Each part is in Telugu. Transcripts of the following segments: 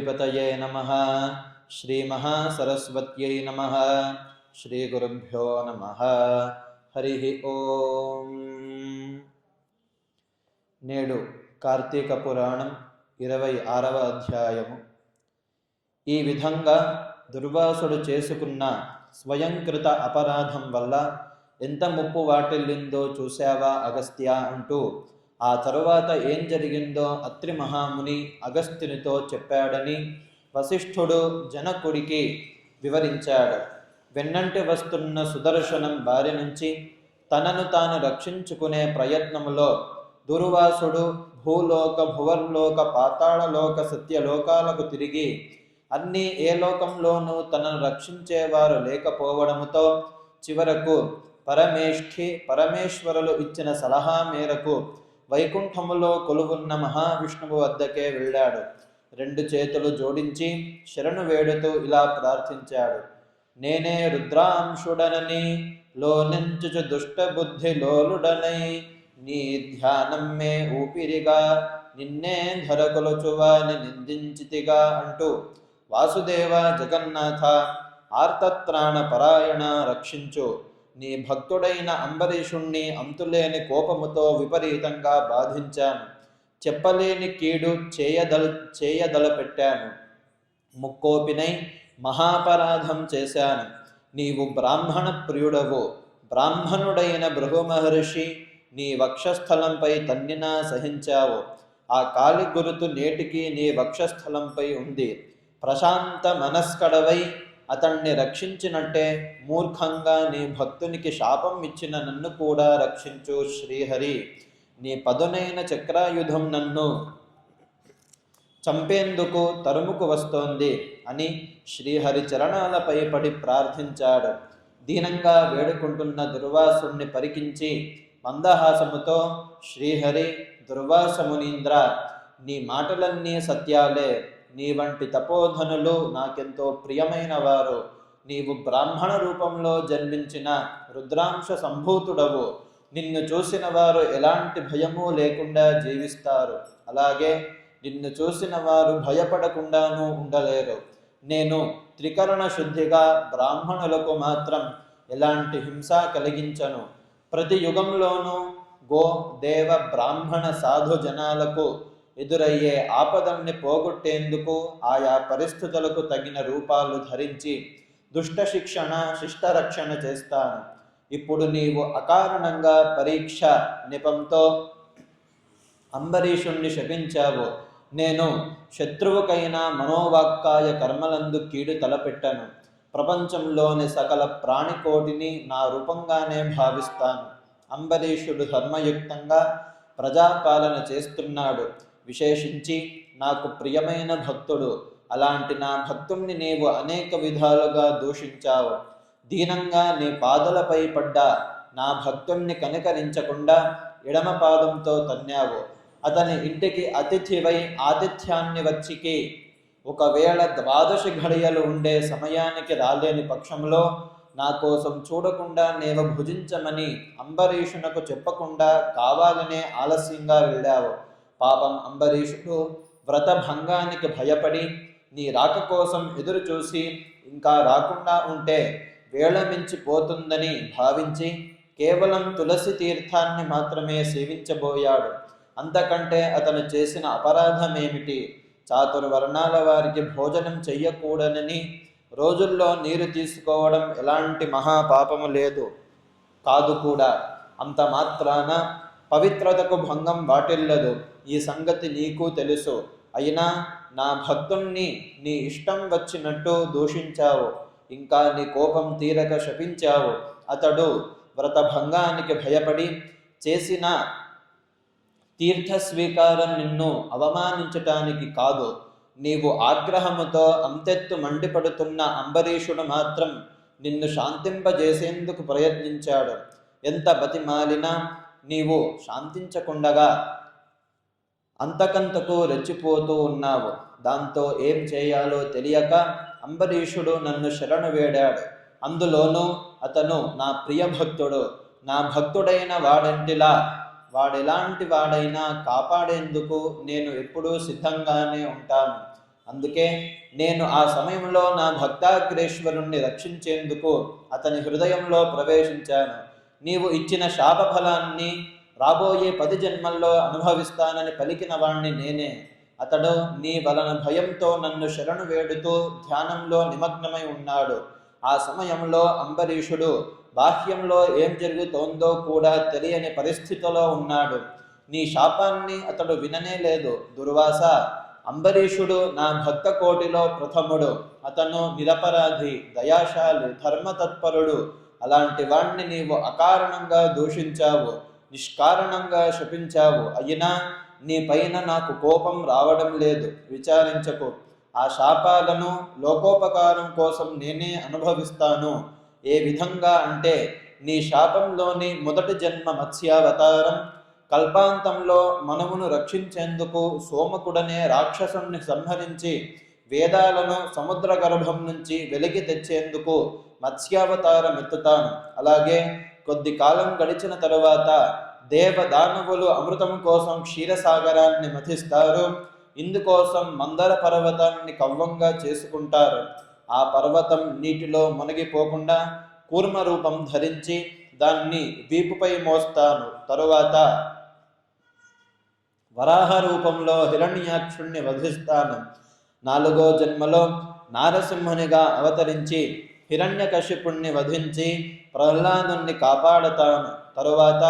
శ్రీగణాధిపతయే నమ. శ్రీమహాసరస్వత్యై నమ. శ్రీగురుభ్యో నమ. హరి ఓం. నేడు కార్తీక పురాణం ఇరవై ఆరవ అధ్యాయము. ఈ విధంగా దుర్వాసుడు చేసుకున్న స్వయంకృత అపరాధం వల్ల ఎంత ముప్పు వాటిల్లిందో చూశావా అగస్త్య అంటూ ఆ తరువాత ఏం జరిగిందో అత్రి మహాముని అగస్త్యునితో చెప్పాడని వశిష్ఠుడు జనకుడికి వివరించాడు. వెన్నంటి వస్తున్న సుదర్శనం బారి నుంచి తనను తాను రక్షించుకునే ప్రయత్నంలో దుర్వాసుడు భూలోక భువర్లోక పాతాళలోక సత్యలోకాలకు తిరిగి అన్ని ఏ లోకంలోనూ తనను రక్షించేవారు లేకపోవడముతో చివరకు పరమేష్ఠి పరమేశ్వరులు ఇచ్చిన సలహా మేరకు వైకుంఠములో కొలువున్న మహావిష్ణువు వద్దకే వెళ్ళాడు. రెండు చేతులు జోడించి శరణు వేడుతూ ఇలా ప్రార్థించాడు. నేనే రుద్రాంశుడనని లోనించుచు దుష్టబుద్ధి లోలుడనై నీ ధ్యానం మే ఊపిరిగా నిన్నే ధరకొలుచువాని నిందించితిగా అంటూ వాసుదేవ జగన్నాథ ఆర్తత్రాణ పరాయణ రక్షించు. నీ భక్తుడైన అంబరీషుణ్ణి అంతులేని కోపముతో విపరీతంగా బాధించాను. చెప్పలేని కీడు చేయదల చేయదలపెట్టాను. ముక్కోపినై మహాపరాధం చేశాను. నీవు బ్రాహ్మణ ప్రియుడవు. బ్రాహ్మణుడైన భృగు మహర్షి నీ వక్షస్థలంపై తన్నినా సహించావు. ఆ కాలి గురుతు నేటికి నీ వక్షస్థలంపై ఉంది. ప్రశాంత మనస్కడవై అతన్ని రక్షించినట్టే మూర్ఖంగా నీ భక్తునికి శాపం ఇచ్చిన నన్ను కూడా రక్షించు శ్రీహరి. నీ పదునైన చక్రాయుధం నన్ను చంపేందుకు తరుముకు వస్తోంది అని శ్రీహరి చరణాలపై పడి ప్రార్థించాడు. దీనంగా వేడుకుంటున్న దుర్వాసుణ్ణి పరికించి మందహాసముతో శ్రీహరి దుర్వాసమునీంద్ర నీ మాటలన్నీ సత్యాలే. నీ వంటి తపోధనులు నాకెంతో ప్రియమైన వారు నీవు బ్రాహ్మణ రూపంలో జన్మించిన రుద్రాంశ సంభూతుడవు. నిన్ను చూసిన వారు ఎలాంటి భయము లేకుండా జీవిస్తారు. అలాగే నిన్ను చూసిన వారు భయపడకుండానూ ఉండలేరు. నేను త్రికరణ శుద్ధిగా బ్రాహ్మణులకు మాత్రం ఎలాంటి హింస కలిగించను. ప్రతి యుగంలోనూ గో దేవ బ్రాహ్మణ సాధు జనాలకు ఎదురయ్యే ఆపదల్ని పోగొట్టేందుకు ఆయా పరిస్థితులకు తగిన రూపాలు ధరించి దుష్ట శిక్షణ శిష్టరక్షణ చేస్తాను. ఇప్పుడు నీవు అకారణంగా పరీక్ష నిపంతో అంబరీషుణ్ణి శపించావు. నేను శత్రువుకైనా మనోవాక్కాయ కర్మలందు కీడు తలపెట్టను. ప్రపంచంలోని సకల ప్రాణికోటిని నా రూపంగానే భావిస్తాను. అంబరీషుడు ధర్మయుక్తంగా ప్రజాపాలన చేస్తున్నాడు. విశేషించి నాకు ప్రియమైన భక్తుడు అలాంటి నా భక్తుణ్ణి నీవు అనేక విధాలుగా దూషించావు. దీనంగా నీ పాదలపై పడ్డ నా భక్తుణ్ణి కనికరించకుండా ఎడమ పాదంతో తన్నావు. అతని ఇంటికి అతిథివై ఆతిథ్యాన్ని వచ్చికి. ఒకవేళ ద్వాదశ ఘడియలు ఉండే సమయానికి రాలేని పక్షంలో నా కోసం చూడకుండా నేను భుజించమని అంబరీషునకు చెప్పకుండా కావాలనే ఆలస్యంగా వెళ్ళావు. పాపం అంబరీషుడు వ్రతభంగానికి భయపడి నీ రాక కోసం ఎదురు చూసి ఇంకా రాకుండా ఉంటే వేళమించిపోతుందని భావించి కేవలం తులసి తీర్థాన్ని మాత్రమే సేవించబోయాడు. అంతకంటే అతను చేసిన అపరాధమేమిటి? చాతుర్వర్ణాల వారికి భోజనం చెయ్యకూడనని రోజుల్లో నీరు తీసుకోవడం ఎలాంటి మహాపాపము లేదు. కాదు కూడా అంత మాత్రాన పవిత్రతకు భంగం వాటిల్లదు. ఈ సంగతి నీకు తెలుసు. అయినా నా భక్తుణ్ణి నీ ఇష్టం వచ్చినట్టు దూషించావు. ఇంకా నీ కోపం తీరక శపించావు. అతడు వ్రతభంగానికి భయపడి చేసిన తీర్థ స్వీకారం నిన్ను అవమానించటానికి కాదు. నీవు ఆగ్రహముతో అంతెత్తు మండిపడుతున్న అంబరీషుడు మాత్రం నిన్ను శాంతింపజేసేందుకు ప్రయత్నించాడు. ఎంత బతిమాలినా నీవు శాంతించకుండగా అంతకంతకు రెచ్చిపోతూ ఉన్నావు. దాంతో ఏం చేయాలో తెలియక అంబరీషుడు నన్ను శరణు వేడాడు. అందులోనూ అతను నా ప్రియ భక్తుడు. నా భక్తుడైన వాడంటిలా? వాడెలాంటి వాడైనా కాపాడేందుకు నేను ఎప్పుడూ సిద్ధంగానే ఉంటాను. అందుకే నేను ఆ సమయంలో నా భక్తాగ్రేశ్వరుణ్ణి రక్షించేందుకు అతని హృదయంలో ప్రవేశించాను. నీవు ఇచ్చిన శాప ఫలాన్ని రాబోయే పది జన్మల్లో అనుభవిస్తానని పలికిన వాణ్ణి నేనే. అతడు నీ వలన భయంతో నన్ను శరణు వేడుతూ ధ్యానంలో నిమగ్నమై ఉన్నాడు. ఆ సమయంలో అంబరీషుడు బాహ్యంలో ఏం జరుగుతోందో కూడా తెలియని పరిస్థితిలో ఉన్నాడు. నీ శాపాన్ని అతడు విననే లేదు. దుర్వాస అంబరీషుడు నా భక్త కోటిలో ప్రథముడు. అతను నిరపరాధి దయాశాలి ధర్మతత్పరుడు. అలాంటి వాణ్ణి నీవు అకారణంగా దూషించావు. నిష్కారణంగా శపించావు. అయినా నీ పైన నాకు కోపం రావడం లేదు. విచారించకు. ఆ శాపాలను లోకోపకారం కోసం నేనే అనుభవిస్తాను. ఏ విధంగా అంటే నీ శాపంలోని మొదటి జన్మ మత్స్యావతారం కల్పాంతంలో మనమును రక్షించేందుకు సోమకుడనే రాక్షసుణ్ణి సంహరించి వేదాలను సముద్ర గర్భం నుంచి వెలికి తెచ్చేందుకు మత్స్యావతారం ఎత్తుతాను అలాగే కొద్ది కాలం గడిచిన తరువాత దేవదానవులు అమృతం కోసం క్షీరసాగరాన్ని మథిస్తారు ఇందుకోసం మందర పర్వతాన్ని కవ్వంగా చేసుకుంటారు. ఆ పర్వతం నీటిలో మునిగిపోకుండా కూర్మ రూపం ధరించి దాన్ని వీపుపై మోస్తాను. తరువాత వరాహ రూపంలో హిరణ్యాక్షుణ్ణి వధిస్తాను. నాలుగో జన్మలో నారసింహునిగా అవతరించి హిరణ్యకశిపుణ్ణి వధించి ప్రహ్లాదుని కాపాడతాను. తరువాత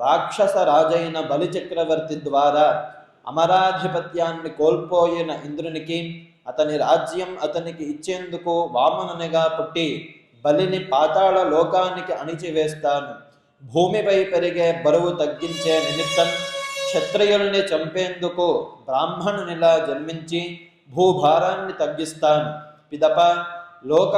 రాక్షస రాజైన బలిచక్రవర్తి ద్వారా అమరాధిపత్యాన్ని కోల్పోయిన ఇంద్రునికి అతని రాజ్యం అతనికి ఇచ్చేందుకు వామనునిగా పుట్టి బలిని పాతాళ లోకానికి అణిచివేస్తాను. భూమిపై పెరిగే బరువు తగ్గించే నిమిత్తం క్షత్రియుల్ని చంపేందుకు బ్రాహ్మణునిలా జన్మించి భూభారాన్ని తగ్గిస్తాను. పిదప లోక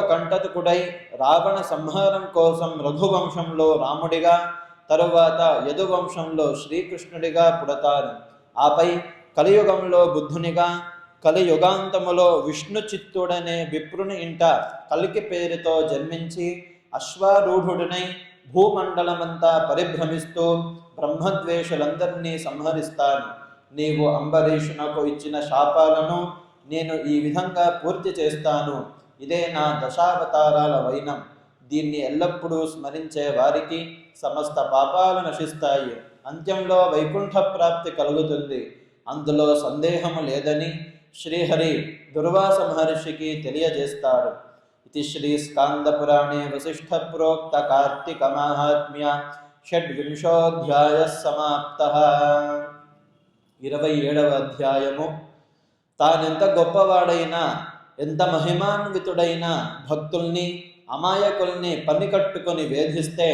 రావణ సంహారం కోసం రఘువంశంలో రాముడిగా తరువాత యదువంశంలో శ్రీకృష్ణుడిగా పుడతారు. ఆపై కలియుగంలో బుద్ధునిగా కలియుగాంతములో విష్ణు చిత్తుడనే విప్రుని ఇంట కలికి పేరుతో జన్మించి అశ్వారూఢుడినై భూమండలమంతా పరిభ్రమిస్తూ బ్రహ్మద్వేషులందరినీ సంహరిస్తాను. నీవు అంబరీషునకు ఇచ్చిన శాపాలను నేను ఈ విధంగా పూర్తి చేస్తాను. ఇదే నా దశావతారాల వైనం. దీన్ని ఎల్లప్పుడూ స్మరించే వారికి సమస్త పాపాలు నశిస్తాయి. అంత్యంలో వైకుంఠ ప్రాప్తి కలుగుతుంది. అందులో సందేహము లేదని శ్రీహరి దుర్వాస మహర్షికి తెలియజేస్తాడు. ఇది శ్రీ స్కాందపురాణే వశిష్ఠ ప్రోక్త కార్తీక మాహాత్మ్య. షడ్వింశోధ్యాయ సమాప్త. ఇరవై ఏడవ అధ్యాయము. తానెంత గొప్పవాడైనా ఎంత మహిమాన్వితుడైన భక్తుల్ని అమాయకుల్ని పని కట్టుకొని వేధిస్తే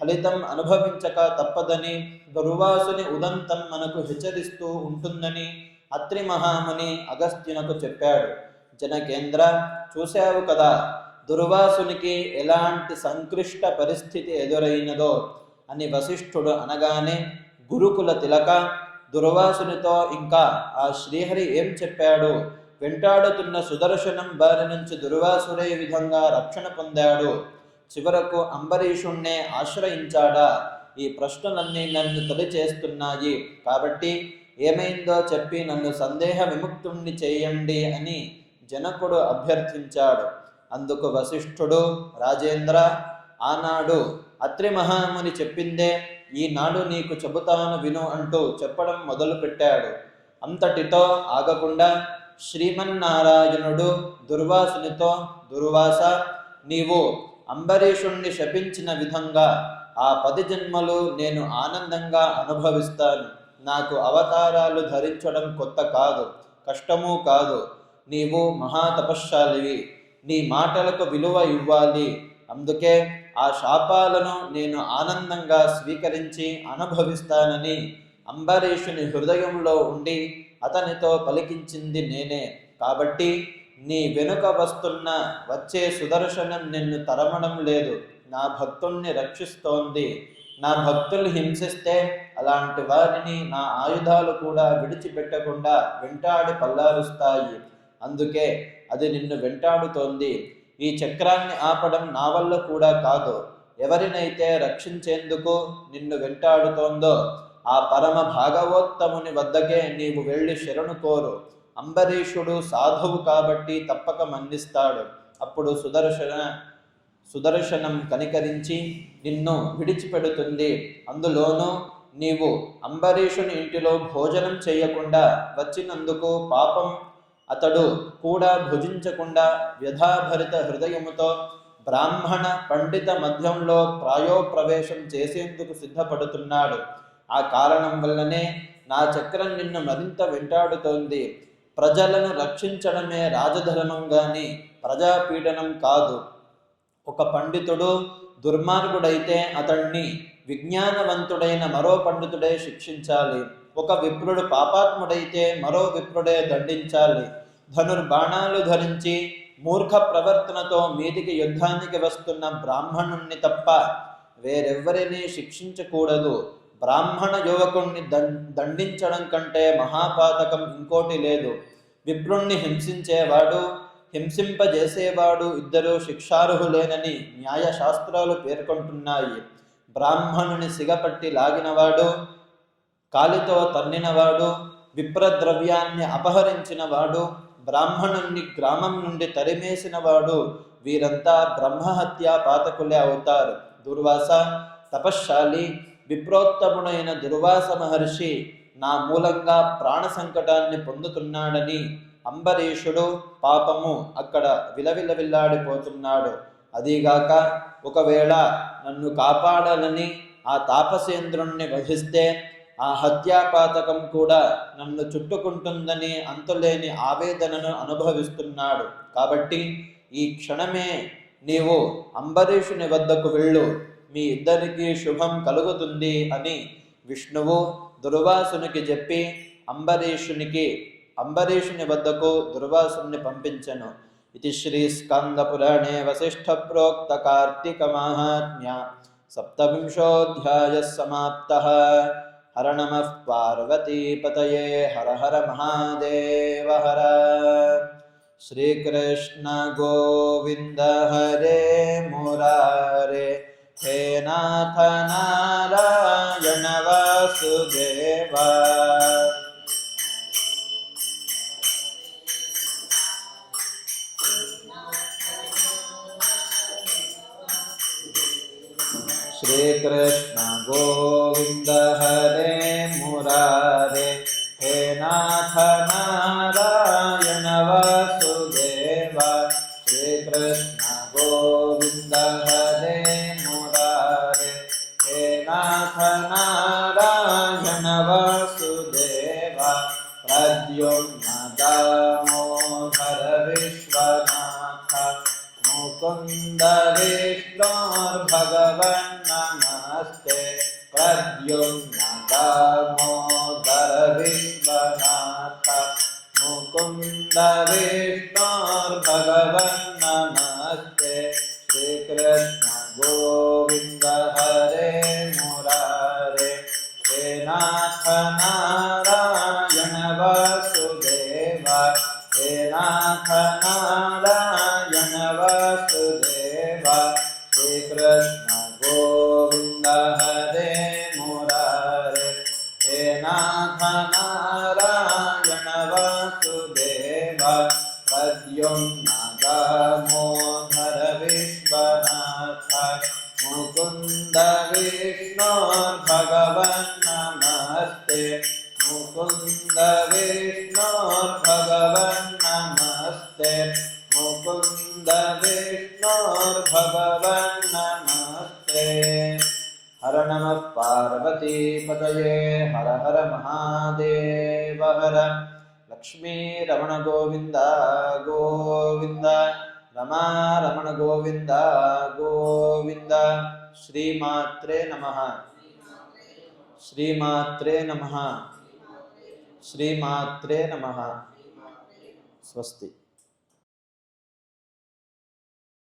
ఫలితం అనుభవించక తప్పదని గురువాసుని ఉదంతం మనకు హెచ్చరిస్తూ ఉంటుందని అత్రి మహాముని అగస్త్యునకు చెప్పాడు. జనకేంద్ర చూశావు కదా దుర్వాసునికి ఎలాంటి సంక్లిష్ట పరిస్థితి ఎదురైనదో అని వశిష్ఠుడు అనగానే గురుకుల తిలక దుర్వాసునితో ఇంకా ఆ శ్రీహరి ఏం చెప్పాడు? వెంటాడుతున్న సుదర్శనం బారి నుంచి దుర్వాసుడే విధంగా రక్షణ పొందాడు. చివరకు అంబరీషుణ్ణే ఆశ్రయించాడా? ఈ ప్రశ్నలన్నీ నన్ను తొలి చేస్తున్నాయి కాబట్టి ఏమైందో చెప్పి నన్ను సందేహ విముక్తుణ్ణి చేయండి అని జనకుడు అభ్యర్థించాడు. అందుకు వశిష్ఠుడు రాజేంద్ర ఆనాడు అత్రి మహాముని చెప్పిందే ఈనాడు నీకు చెబుతాను విను అంటూ చెప్పడం మొదలుపెట్టాడు. అంతటితో ఆగకుండా శ్రీమన్నారాయణుడు దుర్వాసునితో దుర్వాస నీవు అంబరీషుణ్ణి శపించిన విధంగా ఆ పది జన్మలు నేను ఆనందంగా అనుభవిస్తాను. నాకు అవతారాలు ధరించడం కొత్త కాదు కష్టమూ కాదు. నీవు మహాతపశ్శాలివి. నీ మాటలకు విలువ ఇవ్వాలి. అందుకే ఆ శాపాలను నేను ఆనందంగా స్వీకరించి అనుభవిస్తానని అంబరీషుని హృదయంలో ఉండి అతనితో పలికించింది నేనే. కాబట్టి నీ వెనుక వస్తున్న వచ్చే సుదర్శనం నిన్ను తరమడం లేదు. నా భక్తుల్ని రక్షిస్తోంది. నా భక్తులు హింసిస్తే అలాంటి వారిని నా ఆయుధాలు కూడా విడిచిపెట్టకుండా వెంటాడి పల్లారుస్తాయి. అందుకే అది నిన్ను వెంటాడుతోంది. ఈ చక్రాన్ని ఆపడం నా వల్ల కూడా కాదు. ఎవరినైతే రక్షించేందుకు నిన్ను వెంటాడుతోందో ఆ పరమ భాగవోత్తముని వద్దకే నీవు వెళ్ళి శరణు కోరు. అంబరీషుడు సాధువు కాబట్టి తప్పక మన్నిస్తాడు. అప్పుడు సుదర్శన సుదర్శనం కనికరించి నిన్ను విడిచిపెడుతుంది. అందులోనూ నీవు అంబరీషుని ఇంటిలో భోజనం చేయకుండా వచ్చినందుకు పాపం అతడు కూడా భుజించకుండా వ్యధాభరిత హృదయముతో బ్రాహ్మణ పండిత మధ్యంలో ప్రాయోప్రవేశం చేసేందుకు సిద్ధపడుతున్నాడు. ఆ కారణం వల్లనే నా చక్రం నిన్ను మరింత వెంటాడుతోంది. ప్రజలను రక్షించడమే రాజధర్మం గాని ప్రజాపీడనం కాదు. ఒక పండితుడు దుర్మార్గుడైతే అతణ్ణి విజ్ఞానవంతుడైన మరో పండితుడే శిక్షించాలి. ఒక విప్రుడు పాపాత్ముడైతే మరో విప్రుడే దండించాలి. ధనుర్బాణాలు ధరించి మూర్ఖ ప్రవర్తనతో మీదికి యుద్ధానికి వస్తున్న బ్రాహ్మణుణ్ణి తప్ప వేరెవ్వరినీ శిక్షించకూడదు. బ్రాహ్మణ యువకుణ్ణి దండించడం కంటే మహాపాతకం ఇంకోటి లేదు. విప్రుణ్ణి హింసించేవాడు హింసింపజేసేవాడు ఇద్దరు శిక్షార్హులేనని న్యాయశాస్త్రాలు పేర్కొంటున్నాయి. బ్రాహ్మణుని సిగపట్టి లాగినవాడు కాలితో తన్నినవాడు విప్రద్రవ్యాన్ని అపహరించినవాడు బ్రాహ్మణుణ్ణి గ్రామం నుండి తరిమేసినవాడు వీరంతా బ్రహ్మహత్యా పాతకులే అవుతారు. దుర్వాస తపశ్శాలి విప్రోత్తముడైన దుర్వాస మహర్షి నా మూలంగా ప్రాణ సంకటాన్ని పొందుతున్నాడని అంబరీషుడు పాపము అక్కడ విలవిలవిల్లాడిపోతున్నాడు. అదీగాక ఒకవేళ నన్ను కాపాడాలని ఆ తాపసేంద్రుణ్ణి వధిస్తే ఆ హత్యాపాతకం కూడా నన్ను చుట్టుకుంటుందని అంతులేని ఆవేదనను అనుభవిస్తున్నాడు. కాబట్టి ఈ క్షణమే నీవు అంబరీషుని వద్దకు వెళ్ళు. మీ ఇద్దరికి శుభం కలుగుతుంది అని విష్ణువు దుర్వాసునికి చెప్పి అంబరీషునికి అంబరీషుని వద్దకు దుర్వాసుని పంపించను. ఇది శ్రీ స్కందపురాణే వశిష్ఠ ప్రోక్త కార్తీక మహాత్మ్య. సప్తవింశోధ్యాయ సమాప్త. హర నమ పార్వతీపతయే హర హర మహాదేవ హర. శ్రీకృష్ణ గోవింద హరే మురారే. हे नाथ नारायण वासुदेव। श्रीकृष्ण गोविन्द हरे मुरारे। हे नाथ नाथन मुकुन्दविष्णार्भगवन्नमस्ते श्रीकृष्ण गोविन्द हरे मुरारे। हेनाथ नारायण वासुदेव श्रीनाथ नारायण वासुदेव श्रीकृष्ण गोविन्द हरे मुरारे। श्रीनाथ नारायण हर नमः पार्वतीपतये हर हर महादेव हर लक्ष्मीरमण गोविन्द गोविन्द रमारमण गोविन्द गोविन्द श्रीमात्रे नमः। श्रीमात्रे नमः। श्रीमात्रे नमः। स्वस्ति।